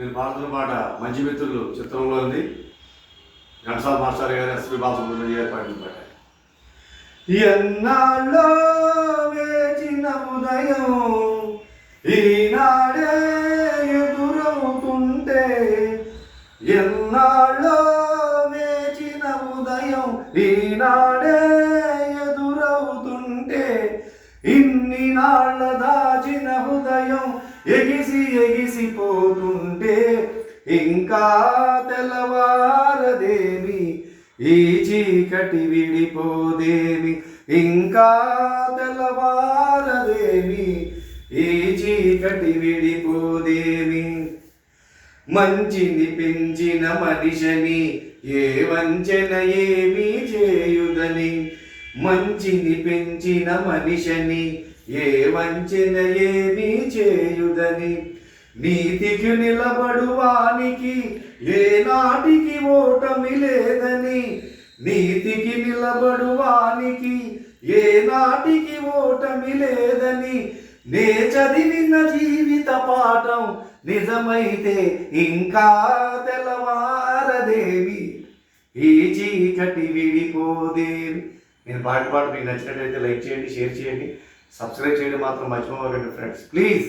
నేను పాడుతున్న పాట మంచి మిత్రులు చిత్రంలో ఉంది. ఘంటసాల మాస్టర్ గారు ఎస్పి బాలసుబ్రహ్మణ్యం గారు పాడిన పాట. ఎన్నాళ్ళో వేచిన ఉదయం ఈనాడే ఎదురవుతుంటే ఎన్నాళ్ళో వేచిన ఉదయం ఈనాడే ఇన్ని నాళ్ళ దాచిన హృదయం ఎగిసి ఎగిసిపోతుంటే ఇంకా తెల్లవారదేమి ఈ చీకటి విడిపోదేమి? ఇంకా తెల్లవారదేమి ఈ చీకటి విడిపోదేమి? మంచిని పెంచిన మనిషిని ఏ వంచన ఏమీ చేయుదని మంచిని పెంచిన మనిషిని ఏ వంచిన ఏమీ చేయుదని. నీతికి నిలబడువానికి ఏనాటికి ఓటమి లేదని. నీతికి నిలబడువానికి ఏనాటికి ఓటమి లేదని. నే చదివిన జీవిత పాఠం నిజమైతే ఇంకా తెలవారదేవి ఈ చీకటి విడిపోదేవి నేను పాట పాట మీకు నచ్చినట్లయితే లైక్ చేయండి షేర్ చేయండి. సబ్స్క్రైబ్ చేయడం మాత్రం మర్చిపోకండి ఫ్రెండ్స్. ప్లీజ్!